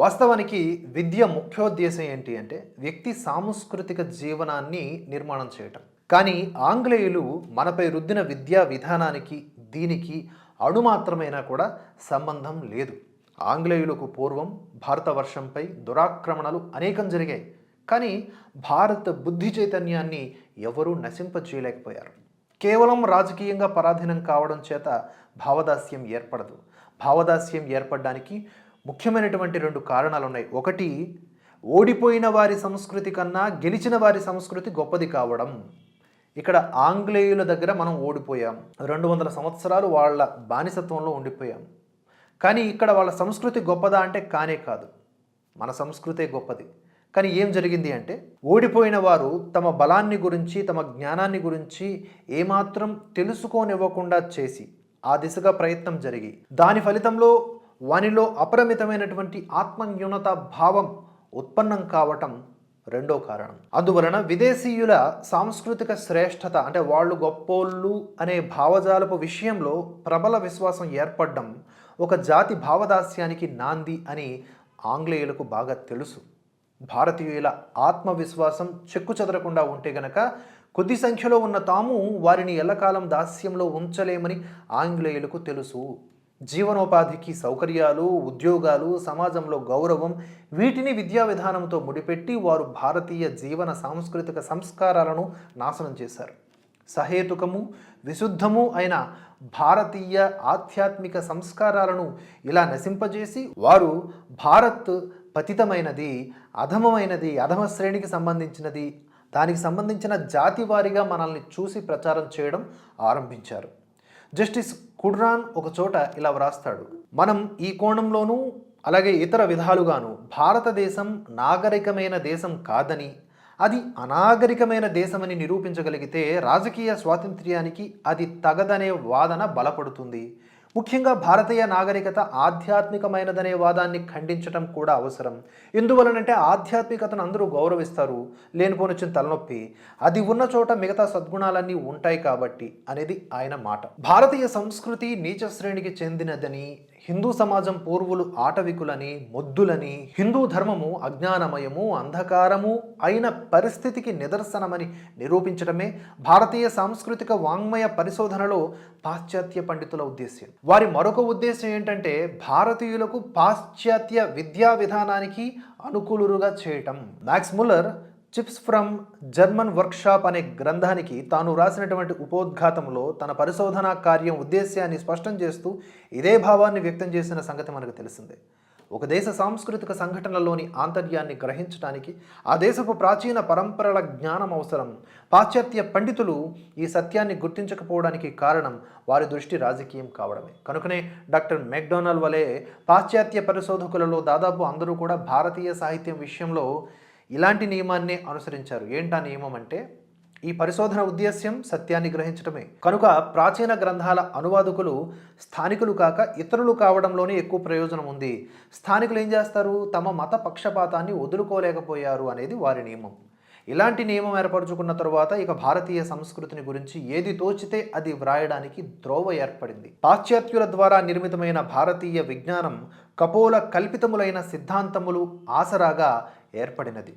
వాస్తవానికి విద్య ముఖ్యోద్దేశం ఏంటి అంటే వ్యక్తి సాంస్కృతిక జీవనాన్ని నిర్మాణం చేయటం. కానీ ఆంగ్లేయులు మనపై రుద్దిన విద్యా విధానానికి దీనికి అణుమాత్రమైనా కూడా సంబంధం లేదు. ఆంగ్లేయులకు పూర్వం భారతవర్షంపై దురాక్రమణలు అనేకం జరిగాయి. కానీ భారత బుద్ధి చైతన్యాన్ని ఎవరూ నశింపచేయలేకపోయారు కేవలం రాజకీయంగా పరాధీనం కావడం చేత భావదాస్యం ఏర్పడదు. భావదాస్యం ఏర్పడడానికి ముఖ్యమైనటువంటి రెండు కారణాలు ఉన్నాయి ఒకటి ఓడిపోయిన వారి సంస్కృతి కన్నా గెలిచిన వారి సంస్కృతి గొప్పది కావడం. ఇక్కడ ఆంగ్లేయుల దగ్గర మనం ఓడిపోయాం. రెండు వందల సంవత్సరాలు వాళ్ళ బానిసత్వంలో ఉండిపోయాం. కానీ ఇక్కడ వాళ్ళ సంస్కృతి గొప్పదా అంటే కానే కాదు. మన సంస్కృతే గొప్పది. కానీ ఏం జరిగింది అంటే ఓడిపోయిన వారు తమ బలాన్ని గురించి తమ జ్ఞానాన్ని గురించి ఏమాత్రం తెలుసుకోనివ్వకుండా చేసి ఆ దిశగా ప్రయత్నం జరిగి దాని ఫలితంలో వానిలో అపరిమితమైనటువంటి ఆత్మన్యూనత భావం ఉత్పన్నం కావటం రెండో కారణం. అందువలన విదేశీయుల సాంస్కృతిక శ్రేష్టత అంటే వాళ్ళు గొప్పోళ్ళు అనే భావజాలపు విషయంలో ప్రబల విశ్వాసం ఏర్పడడం ఒక జాతి భావదాస్యానికి నాంది అని ఆంగ్లేయులకు బాగా తెలుసు. భారతీయుల ఆత్మవిశ్వాసం చెక్కు చెదరకుండా ఉంటే గనక కొద్ది సంఖ్యలో ఉన్న తాము వారిని ఎల్లకాలం దాస్యంలో ఉంచలేమని ఆంగ్లేయులకు తెలుసు. జీవనోపాధికి సౌకర్యాలు ఉద్యోగాలు సమాజంలో గౌరవం వీటిని విద్యా విధానంతో ముడిపెట్టి వారు భారతీయ జీవన సాంస్కృతిక సంస్కారాలను నాశనం చేశారు. సహేతుకము విశుద్ధము అయిన భారతీయ ఆధ్యాత్మిక సంస్కారాలను ఇలా నశింపజేసి వారు భారత్ పతితమైనది అధమమైనది అధమ శ్రేణికి సంబంధించినది దానికి సంబంధించిన జాతి వారిగా మనల్ని చూసి ప్రచారం చేయడం ఆరంభించారు. జస్టిస్ కుడ్రాన్ ఒక చోట ఇలా వ్రాస్తాడు. మనం ఈ కోణంలోనూ అలాగే ఇతర విధాలుగాను భారతదేశం నాగరికమైన దేశం కాదని అది అనాగరికమైన దేశమని నిరూపించగలిగితే రాజకీయ స్వాతంత్ర్యానికి అది తగదనే వాదన బలపడుతుంది. ముఖ్యంగా భారతీయ నాగరికత ఆధ్యాత్మికమైనదనే వాదాన్ని ఖండించడం కూడా అవసరం. ఎందువలనంటే ఆధ్యాత్మికతను అందరూ గౌరవిస్తారు. లేనిపోనొచ్చిన తలనొప్పి. అది ఉన్న చోట మిగతా సద్గుణాలన్నీ ఉంటాయి కాబట్టి అనేది ఆయన మాట. భారతీయ సంస్కృతి నీచ శ్రేణికి చెందినదని హిందూ సమాజం పూర్వులు ఆటవికులని మొద్దులని హిందూ ధర్మము అజ్ఞానమయము అంధకారము అయిన పరిస్థితికి నిదర్శనమని నిరూపించడమే భారతీయ సాంస్కృతిక వాంగ్మయ పరిశోధనలో పాశ్చాత్య పండితుల ఉద్దేశ్యం. వారి మరొక ఉద్దేశం ఏంటంటే భారతీయులకు పాశ్చాత్య విద్యా విధానానికి అనుకూలుగా చేయటం. Max Muller chips from German workshop అనే గ్రంథానికి తాను రాసినటువంటి ఉపోద్ఘాతంలో తన పరిశోధనా కార్యం ఉద్దేశ్యాన్ని స్పష్టం చేస్తూ ఇదే భావాన్ని వ్యక్తం చేసిన సంగతి మనకు తెలిసిందే. ఒక దేశ సాంస్కృతిక సంఘటనలోని ఆంతర్యాన్ని గ్రహించడానికి ఆ దేశపు ప్రాచీన పరంపరల జ్ఞానం అవసరం. పాశ్చాత్య పండితులు ఈ సత్యాన్ని గుర్తించకపోవడానికి కారణం వారి దృష్టి రాజకీయం కావడమే. కనుకనే డాక్టర్ మెక్డొనాల్డ్ వలె పాశ్చాత్య పరిశోధకులలో దాదాపు అందరూ కూడా భారతీయ సాహిత్యం విషయంలో ఇలాంటి నియమాన్ని అనుసరించారు. ఏంటా నియమం అంటే ఈ పరిశోధన ఉద్దేశ్యం సత్యాన్ని గ్రహించడమే కనుక ప్రాచీన గ్రంథాల అనువాదకులు స్థానికులు కాక ఇతరులు కావడంలోనే ఎక్కువ ప్రయోజనం ఉంది. స్థానికులు ఏం చేస్తారు? తమ మత పక్షపాతాన్ని వదులుకోలేకపోయారు అనేది వారి నియమం. ఇలాంటి నియమం ఏర్పరచుకున్న తరువాత ఇక భారతీయ సంస్కృతిని గురించి ఏది తోచితే అది వ్రాయడానికి ద్రోవ ఏర్పడింది. పాశ్చాత్యుల ద్వారా నిర్మితమైన భారతీయ విజ్ఞానం కపోల కల్పితములైన సిద్ధాంతములు ఆసరాగా ఏర్పడినది.